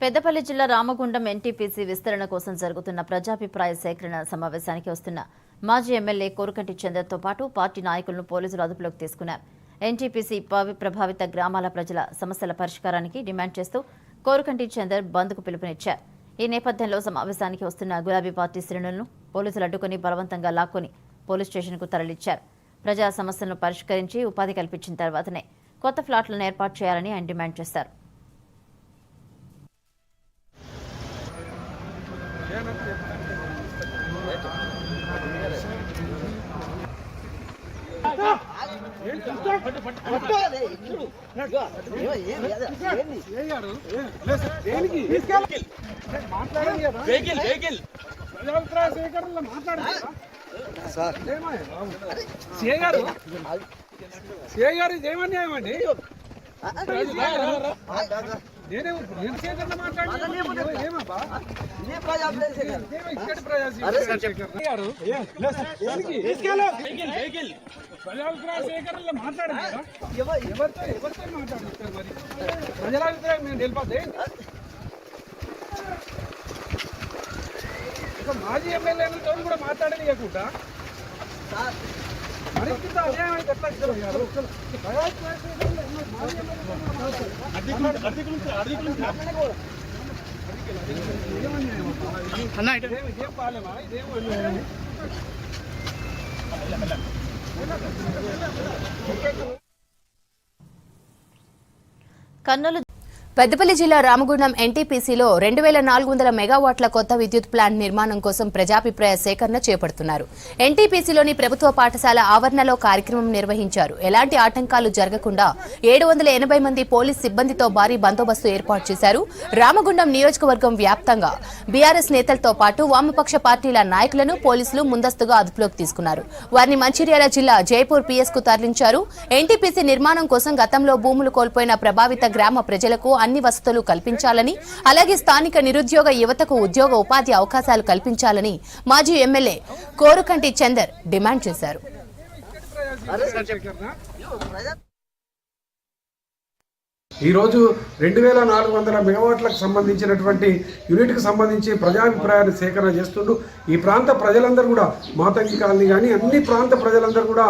పెద్దపల్లి జిల్లా రామగుండం ఎన్టీపీసీ విస్తరణ కోసం జరుగుతున్న ప్రజాభిప్రాయ సేకరణ సమావేశానికి వస్తున్న మాజీ ఎమ్మెల్యే కోరుకంటి చందర్తో పాటు పార్టీ నాయకులను పోలీసులు అదుపులోకి తీసుకున్నారు. ఎన్టీపీసీ ప్రభావిత గ్రామాల ప్రజల సమస్యల పరిష్కారానికి డిమాండ్ చేస్తూ కోరుకంటి చందర్ బంద్కు పిలుపునిచ్చారు. ఈ నేపథ్యంలో సమావేశానికి వస్తున్న గులాబీ పార్టీ శ్రేణులను పోలీసులు అడ్డుకుని బలవంతంగా లాక్కొని పోలీస్ స్టేషన్కు తరలిచ్చారు. ప్రజా సమస్యలను పరిష్కరించి ఉపాధి కల్పించిన తర్వాతనే కొత్త ఫ్లాట్లను ఏర్పాటు చేయాలని ఆయన డిమాండ్ చేశారు. ప్రజాభిప్రాయ సేకరణలో మాట్లాడారు సిఏ గారు సిఏ గారు ఇదేమని ఏమండి నేనే నేను సేకరణ మాట్లాడాను? ఏమబ్బా? ఇదేమో ఇక్కడి ప్రజా సేకరణ గారు దేనికి? వెహికల్ ప్రజాభిప్రాయ సేకరణలో మాట్లాడారు ఎవరితో ఎవరితో మాట్లాడుతారు మరి? ప్రజాభిప్రాయం మేము తెలిపదే ఒక మాజీ ఎమ్మెల్యేలతో కూడా మాట్లాడలేకుండా పరిస్థితి ఇదేం- ఇదేం ఇదేం అన్యాయం? పెద్దపల్లి జిల్లా రామగుండం ఎన్టీపీసీలో రెండు వేల నాలుగు వందల మెగావాట్ల కొత్త విద్యుత్ ప్లాంట్ నిర్మాణం కోసం ప్రజాభిప్రాయ సేకరణ చేపడుతున్నారు. ఎన్టీపీసీలోని ప్రభుత్వ పాఠశాల ఆవరణలో కార్యక్రమం నిర్వహించారు. ఎలాంటి ఆటంకాలు జరగకుండా ఏడు వందల ఎనభై మంది పోలీస్ సిబ్బందితో భారీ బందోబస్తు ఏర్పాటు చేశారు. రామగుండం నియోజకవర్గం వ్యాప్తంగా బీఆర్ఎస్ నేతలతో పాటు వామపక్ష పార్టీల నాయకులను పోలీసులు ముందస్తుగా అదుపులోకి తీసుకున్నారు. వారిని మంచిర్యాల జిల్లా జైపూర్ పీఎస్కు తరలించారు. ఎన్టీపీసీ నిర్మాణం కోసం గతంలో భూములు కోల్పోయిన ప్రభావిత గ్రామ ప్రజలకు అన్ని వసతులు కల్పించాలని అలాగే స్థానిక నిరుద్యోగ యువతకు ఉద్యోగ ఉపాధి అవకాశాలు కల్పించాలని మాజీ ఎమ్మెల్యే కోరుకంటి చందర్ డిమాండ్ చేశారు. ఈరోజు రెండు వేల నాలుగు వందల మెగావాట్లకు సంబంధించినటువంటి యూనిట్కి సంబంధించి ప్రజాభిప్రాయాన్ని సేకరణ చేస్తుంటూ ఈ ప్రాంత ప్రజలందరూ కూడా మాతంగి కాలనీ కానీ అన్ని ప్రాంత ప్రజలందరూ కూడా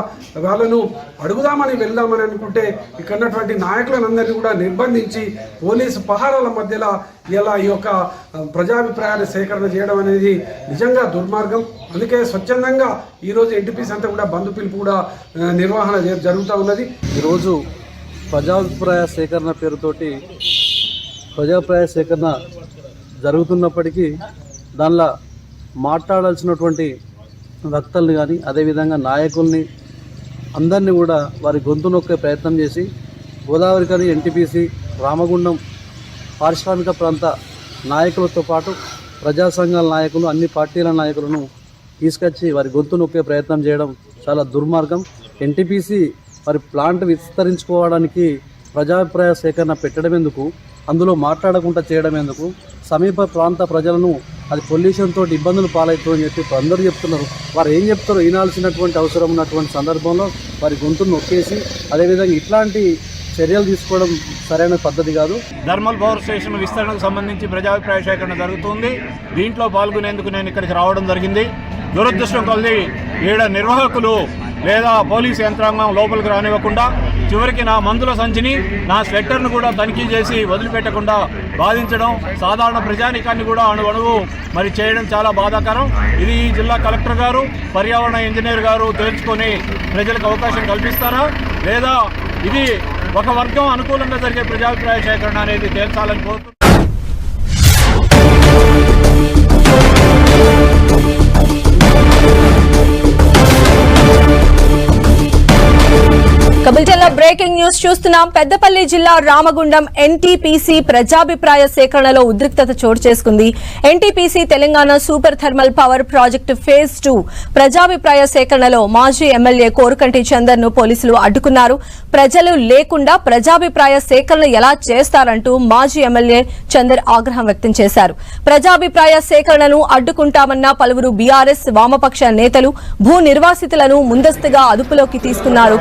వాళ్ళను అడుగుదామని వెళ్దామని అనుకుంటే ఇక్కడ ఉన్నటువంటి నాయకులందరినీ కూడా నిర్బంధించి పోలీసు పహారాల మధ్యలో ఇలా ఈ యొక్క ప్రజాభిప్రాయాన్ని సేకరణ చేయడం అనేది నిజంగా దుర్మార్గం. అందుకే స్వచ్ఛందంగా ఈరోజు ఎన్టీపీసీ అంతా కూడా బంధు పిలుపు కూడా నిర్వహణ జరుగుతూ ఉన్నది. ఈరోజు ప్రజాభిప్రాయ సేకరణ పేరుతోటి ప్రజాభిప్రాయ సేకరణ జరుగుతున్నప్పటికీ దానిలో మాట్లాడాల్సినటువంటి వక్తల్ని కానీ అదేవిధంగా నాయకుల్ని అందరినీ కూడా వారి గొంతు నొక్కే ప్రయత్నం చేసి గోదావరి కానీ ఎన్టీపీసీ రామగుండం పారిశ్రామిక ప్రాంత నాయకులతో పాటు ప్రజా సంఘాల నాయకులు అన్ని పార్టీల నాయకులను తీసుకొచ్చి వారి గొంతు నొక్కే ప్రయత్నం చేయడం చాలా దుర్మార్గం. ఎన్టీపీసీ మరి ప్లాంట్ విస్తరించుకోవడానికి ప్రజాభిప్రాయ సేకరణ పెట్టడం ఎందుకు? అందులో మాట్లాడకుండా చేయడం ఎందుకు? సమీప ప్రాంత ప్రజలను అది పొల్యూషన్ తోటి ఇబ్బందులు పాలవుతుందని చెప్పి అందరూ చెప్తున్నారు. వారు ఏం చెప్తారో వినాల్సినటువంటి అవసరం ఉన్నటువంటి సందర్భంలో వారి గొంతును నొక్కేసి అదేవిధంగా ఇట్లాంటి చర్యలు తీసుకోవడం సరైన పద్ధతి కాదు. థర్మల్ పవర్ స్టేషన్ విస్తరణకు సంబంధించి ప్రజాభిప్రాయ సేకరణ జరుగుతుంది. దీంట్లో పాల్గొనేందుకు నేను ఇక్కడికి రావడం జరిగింది. దురదృష్టం కొద్ది ఈడ నిర్వాహకులు లేదా పోలీస్ యంత్రాంగం లోపలికి రానివ్వకుండా చివరికి నా మందుల సంచిని నా స్వెట్టర్ను కూడా తనిఖీ చేసి వదిలిపెట్టకుండా బాధించడం సాధారణ ప్రజానికాన్ని కూడా అణువణువు మరి చేయడం చాలా బాధాకరం. ఇది ఈ జిల్లా కలెక్టర్ గారు పర్యావరణ ఇంజనీర్ గారు తేల్చుకొని ప్రజలకు అవకాశం కల్పిస్తారా? లేదా ఇది ఒక వర్గం అనుకూలంగా జరిగే ప్రజాభిప్రాయ సేకరణ అనేది తేల్చాలని కోరుతున్నాను కబిల్టన్లో బ్రేకింగ్ న్యూస్ చూస్తున్నాం. పెద్దపల్లి జిల్లా రామగుండం ఎన్టీపీసీ ప్రజాభిప్రాయ సేకరణలో ఉద్రిక్తత చోటు చేసుకుంది. NTPC Telangana super thermal power project phase two ప్రజాభిప్రాయ సేకరణలో మాజీ ఎమ్మెల్యే కోరుకంటి చందర్ను పోలీసులు అడ్డుకున్నారు. ప్రజలు లేకుండా ప్రజాభిప్రాయ సేకరణ ఎలా చేస్తారంటూ మాజీ ఎమ్మెల్యే చందర్ ఆగ్రహం వ్యక్తం చేశారు. ప్రజాభిప్రాయ సేకరణను అడ్డుకుంటామన్న పలువురు బీఆర్ఎస్ వామపక్ష నేతలు భూ నిర్వాసితులను ముందస్తుగా అదుపులోకి తీసుకున్నారు.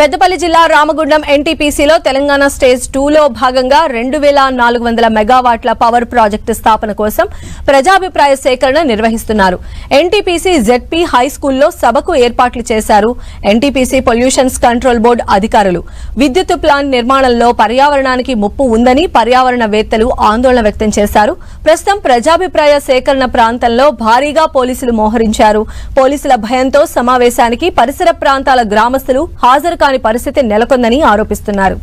పెద్దపల్లి జిల్లా రామగుండం ఎన్టీపీసీలో తెలంగాణ స్టేజ్ టూలో భాగంగా రెండు వేల నాలుగు వందల మెగావాట్ల పవర్ ప్రాజెక్టు స్థాపన కోసం ప్రజాభిప్రాయ సేకరణ నిర్వహిస్తున్నారు. ఎన్టీపీసీ జెడ్పీ హై స్కూల్లో సభకు ఏర్పాట్లు చేశారు. ఎన్టీపీసీ పొల్యూషన్స్ కంట్రోల్ బోర్డు అధికారులు. విద్యుత్ ప్లాంట్ నిర్మాణంలో పర్యావరణానికి ముప్పు ఉందని పర్యావరణవేత్తలు ఆందోళన వ్యక్తం చేశారు. ప్రస్తుతం ప్రజాభిప్రాయ సేకరణ ప్రాంతంలో భారీగా పోలీసులు మోహరించారు. పోలీసుల భయంతో సమావేశానికి పరిసర ప్రాంతాల గ్రామస్తులు హాజరు కాని పరిస్థితి నెలకొందని ఆరోపిస్తున్నారు.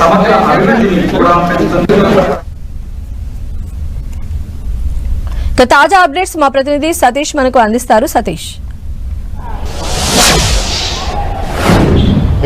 సమగ్ర అభివృద్ధిని కూడా పెంచుతుంది తాజా అప్డేట్స్ మా ప్రతినిధి సతీష్ మనకు అందిస్తారు. సతీష్.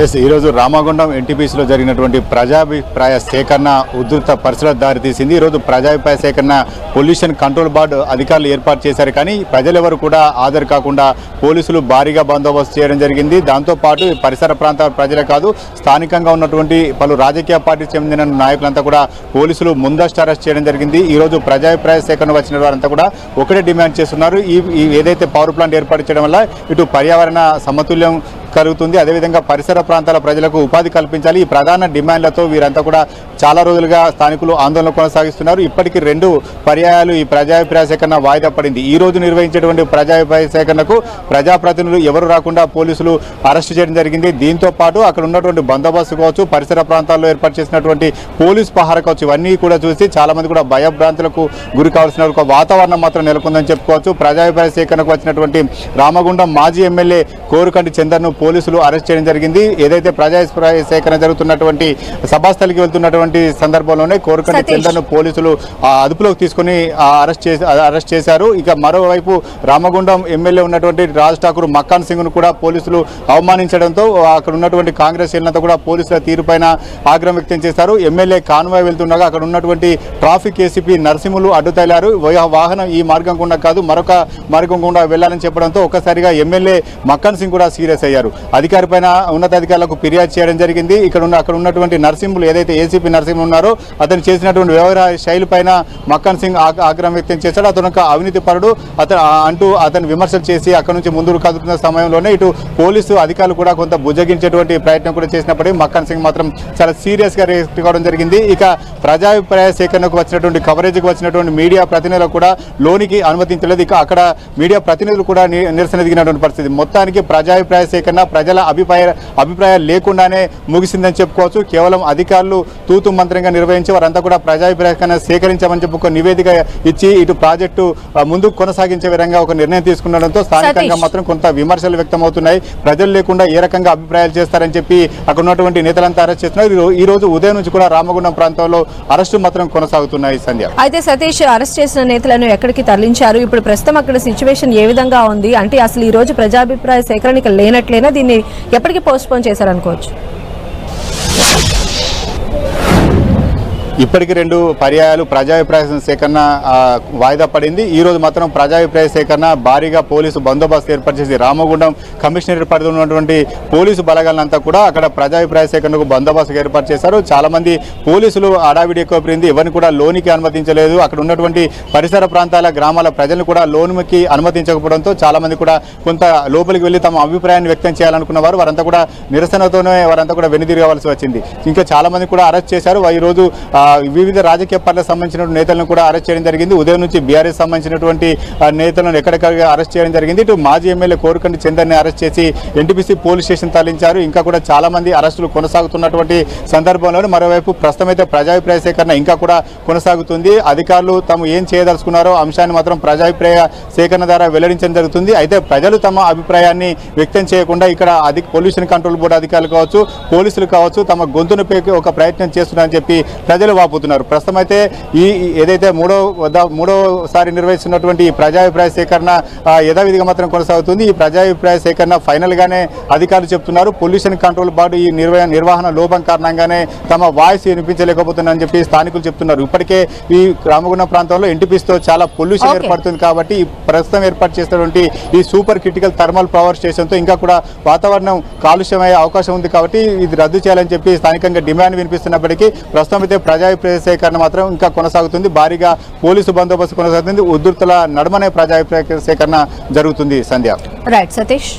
ఎస్ ఈరోజు రామగుండం ఎన్టీపీసీలో జరిగినటువంటి ప్రజాభిప్రాయ సేకరణ ఉధృత పరిస్థితులకు దారితీసింది ఈరోజు ప్రజాభిప్రాయ సేకరణ పొల్యూషన్ కంట్రోల్ బోర్డు అధికారులు ఏర్పాటు చేశారు. కానీ ప్రజలెవరు కూడా హాజరు కాకుండా పోలీసులు భారీగా బందోబస్తు చేయడం జరిగింది. దాంతోపాటు పరిసర ప్రాంతాల ప్రజలే కాదు స్థానికంగా ఉన్నటువంటి పలు రాజకీయ పార్టీకి చెందిన నాయకులంతా కూడా పోలీసులు ముందస్తు అరెస్ట్ చేయడం జరిగింది. ఈరోజు ప్రజాభిప్రాయ సేకరణ వచ్చిన వారంతా కూడా ఒకటే డిమాండ్ చేస్తున్నారు. ఈ ఈ ఏదైతే పవర్ ప్లాంట్ ఏర్పాటు చేయడం వల్ల ఇటు పర్యావరణ సమతుల్యం కలుగుతుంది అదేవిధంగా పరిసర ప్రాంతాల ప్రజలకు ఉపాధి కల్పించాలి. ఈ ప్రధాన డిమాండ్లతో వీరంతా కూడా చాలా రోజులుగా స్థానికులు ఆందోళన కొనసాగిస్తున్నారు. ఇప్పటికీ రెండు పర్యాయాలు ఈ ప్రజాభిప్రాయ సేకరణ వాయిదా పడింది. ఈ రోజు నిర్వహించేటువంటి ప్రజాభిప్రాయ సేకరణకు ప్రజాప్రతినిధులు ఎవరు రాకుండా పోలీసులు అరెస్ట్ చేయడం జరిగింది. దీంతో పాటు అక్కడ ఉన్నటువంటి బందోబస్తు కావచ్చు పరిసర ప్రాంతాల్లో ఏర్పాటు చేసినటువంటి పోలీస్ పహార కావచ్చు ఇవన్నీ కూడా చూసి చాలా మంది కూడా భయభ్రాంతులకు గురి కావాల్సిన ఒక వాతావరణం మాత్రం నెలకొందని చెప్పుకోవచ్చు. ప్రజాభిప్రాయ సేకరణకు వచ్చినటువంటి రామగుండం మాజీ ఎమ్మెల్యే కోరుకంటి చందర్ను పోలీసులు అరెస్ట్ చేయడం జరిగింది. ఏదైతే ప్రజాభిప్రాయ సేకరణ జరుగుతున్నటువంటి సభాస్థలికి వెళ్తున్నటువంటి సందర్భంలోనే కోరుకంటి. చందర్ను పోలీసులు ఆ, అదుపులోకి తీసుకుని అరెస్ట్ చేసి అరెస్ట్ చేశారు. ఇక మరోవైపు రామగుండం ఎమ్మెల్యే ఉన్నటువంటి రాజ్ ఠాకూర్ మక్కాన్ సింగ్ను కూడా పోలీసులు అవమానించడంతో అక్కడ ఉన్నటువంటి కాంగ్రెస్ శ్రేణులంతా కూడా పోలీసుల తీరుపైన ఆగ్రహం వ్యక్తం చేశారు. ఎమ్మెల్యే కాన్వాయ్ వెళ్తుండగా అక్కడ ఉన్నటువంటి ట్రాఫిక్ ఏసీపీ నరసింహులు అడ్డుతైలారు వాహనం ఈ మార్గం గుండా కాదు మరొక మార్గం గుండా వెళ్ళాలని చెప్పడంతో ఒక్కసారిగా ఎమ్మెల్యే మక్కన్ సింగ్ కూడా సీరియస్ అయ్యారు. అధికారి పైన ఉన్నతాధికారులకు ఫిర్యాదు చేయడం జరిగింది. ఇక్కడ ఉన్న అక్కడ ఉన్నటువంటి నర్సింహులు ఏదైతే ఏసీపీ నర్సింహులు ఉన్నారో అతను చేసినటువంటి వ్యవహార శైలి పైన మక్కన్ సింగ్ ఆగ్రహం వ్యక్తం చేశాడు. అతను ఒక అవినీతి పరుడు. అతను అంటూ అతను విమర్శలు చేసి అక్కడ నుంచి ముందుకు కదులుతున్న సమయంలోనే ఇటు పోలీసు అధికారులు కూడా కొంత బుజ్జగించేటువంటి ప్రయత్నం కూడా చేసినప్పటికీ మక్కన్ సింగ్ మాత్రం చాలా సీరియస్గా రియాక్ట్ కావడం జరిగింది. ఇక ప్రజాభిప్రాయ సేకరణకు వచ్చినటువంటి కవరేజ్కి వచ్చినటువంటి మీడియా ప్రతినిధులు కూడా లోనికి అనుమతించలేదు. ఇక అక్కడ మీడియా ప్రతినిధులు కూడా నిరసన దిగినటువంటి పరిస్థితి. మొత్తానికి ప్రజాభిప్రాయ సేకరణ ప్రజల అభిప్రాయ అభిప్రాయాలు లేకుండానే ముగిసిందని చెప్పుకోవచ్చు. కేవలం అధికారులు తూతు మంత్రంగా నిర్వహించి వారంతా కూడా ప్రజాభిప్రాయ సేకరణ సేకరించామని చెప్పి ఒక నివేదిక ఇచ్చి ఇటు ప్రాజెక్టు ముందుకు కొనసాగించే విధంగా ఒక నిర్ణయం తీసుకునడంతో స్థానికంగా. మాత్రం కొంత విమర్శలు వ్యక్తమవుతున్నాయి. ప్రజలు లేకుండా ఏ రకంగా అభిప్రాయాలు చేస్తారని చెప్పి అక్కడ ఉన్నటువంటి నేతలంతా అరెస్ట్ చేస్తున్నారు. ఈ రోజు ఉదయం నుంచి కూడా రామగుండం ప్రాంతంలో అరెస్టు మాత్రం కొనసాగుతున్నాయి సంధ్య. అయితే సతీష్ అరెస్ట్ చేసిన నేతలను ఎక్కడికి తరలించారు? ఇప్పుడు ప్రస్తుతం అక్కడ సిచ్యువేషన్ ఏ విధంగా ఉంది? అంటే అసలు ఈ రోజు ప్రజాభిప్రాయ సేకరణకి లేనట్లేనా? దీన్ని ఎప్పటికి పోస్ట్పోన్ చేశారనుకోవచ్చు. ఇప్పటికి రెండు పర్యాయాలు ప్రజాభిప్రాయ సేకరణ వాయిదా పడింది. ఈ రోజు మాత్రం ప్రజాభిప్రాయ సేకరణ భారీగా పోలీసు బందోబస్తు ఏర్పాటు చేసి రామగుండం కమిషనరేట్ పరిధిలో ఉన్నటువంటి పోలీసు బలగాలంతా కూడా అక్కడ ప్రజాభిప్రాయ సేకరణకు బందోబస్తు ఏర్పాటు చేశారు. చాలా మంది పోలీసులు అడావిడి ఎక్కువ ఎవరిని కూడా లోనికి అనుమతించలేదు. అక్కడ ఉన్నటువంటి పరిసర ప్రాంతాల గ్రామాల ప్రజలను కూడా లోన్కి అనుమతించకపోవడంతో చాలా మంది కూడా కొంత లోపలికి వెళ్ళి తమ అభిప్రాయాన్ని వ్యక్తం చేయాలనుకున్న వారు వారంతా కూడా నిరసనతోనే వారంతా కూడా వెనుదిరగవలసి వచ్చింది. ఇంకా చాలా మంది కూడా అరెస్ట్ చేశారు. ఈరోజు రోజు ఆ, వివిధ రాజకీయ పార్టీలకు సంబంధించిన నేతలను కూడా అరెస్ట్ చేయడం జరిగింది. ఉదయం నుంచి బీఆర్ఎస్ సంబంధించినటువంటి నేతలను ఎక్కడెక్కడ అరెస్ట్ చేయడం జరిగింది. ఇటు మాజీ ఎమ్మెల్యే కోరుకంటి చందర్ని అరెస్ట్ చేసి ఎన్టీపీసీ పోలీస్ స్టేషన్ తరలించారు. ఇంకా కూడా చాలా మంది అరెస్టులు కొనసాగుతున్నటువంటి సందర్భంలో మరోవైపు ప్రస్తుతం అయితే ప్రజాభిప్రాయ సేకరణ ఇంకా కూడా కొనసాగుతుంది. అధికారులు తాము ఏం చేయదలుచుకున్నారో అంశాన్ని మాత్రం ప్రజాభిప్రాయ సేకరణ ద్వారా వెల్లడించడం జరుగుతుంది. అయితే ప్రజలు తమ అభిప్రాయాన్ని వ్యక్తం చేయకుండా ఇక్కడ అధిక పొల్యూషన్ కంట్రోల్ బోర్డు అధికారులు కావచ్చు పోలీసులు కావచ్చు తమ గొంతును పేకి ఒక ప్రయత్నం చేస్తున్నారని చెప్పి ప్రజలు నిప్పులు వాపుతున్నారు. ప్రస్తుతం అయితే ఈ ఏదైతే మూడో మూడోసారి నిర్వహిస్తున్నటువంటి ఈ ప్రజాభిప్రాయ సేకరణ యథావిధిగా మాత్రం కొనసాగుతుంది. ఈ ప్రజాభిప్రాయ సేకరణ ఫైనల్ గానే అధికారులు చెప్తున్నారు. పొల్యూషన్ కంట్రోల్ బోర్డు ఈ నిర్వహణ నిర్వహణ లోపం కారణంగానే తమ వాయిస్ వినిపించలేకపోతుందని చెప్పి స్థానికులు చెప్తున్నారు. ఇప్పటికే ఈ రామగుండం ప్రాంతంలో ఎన్టీపీస్తో చాలా పొల్యూషన్. ఏర్పడుతుంది కాబట్టి ప్రస్తుతం ఏర్పాటు చేసినటువంటి ఈ సూపర్ క్రిటికల్ థర్మల్ పవర్ స్టేషన్తో ఇంకా కూడా వాతావరణం కాలుష్యమయ్యే అవకాశం ఉంది కాబట్టి ఇది రద్దు చేయాలని చెప్పి స్థానికంగా డిమాండ్ వినిపిస్తున్నప్పటికీ ప్రస్తుతం అయితే ప్రజాభిప్రాయ సేకరణ మాత్రం ఇంకా కొనసాగుతుంది. భారీగా పోలీసు బందోబస్తు కొనసాగుతుంది. ఉధృతుల నడుమనే ప్రజాభిప్రాయ సేకరణ జరుగుతుంది. సంధ్య. రైట్ సతీష్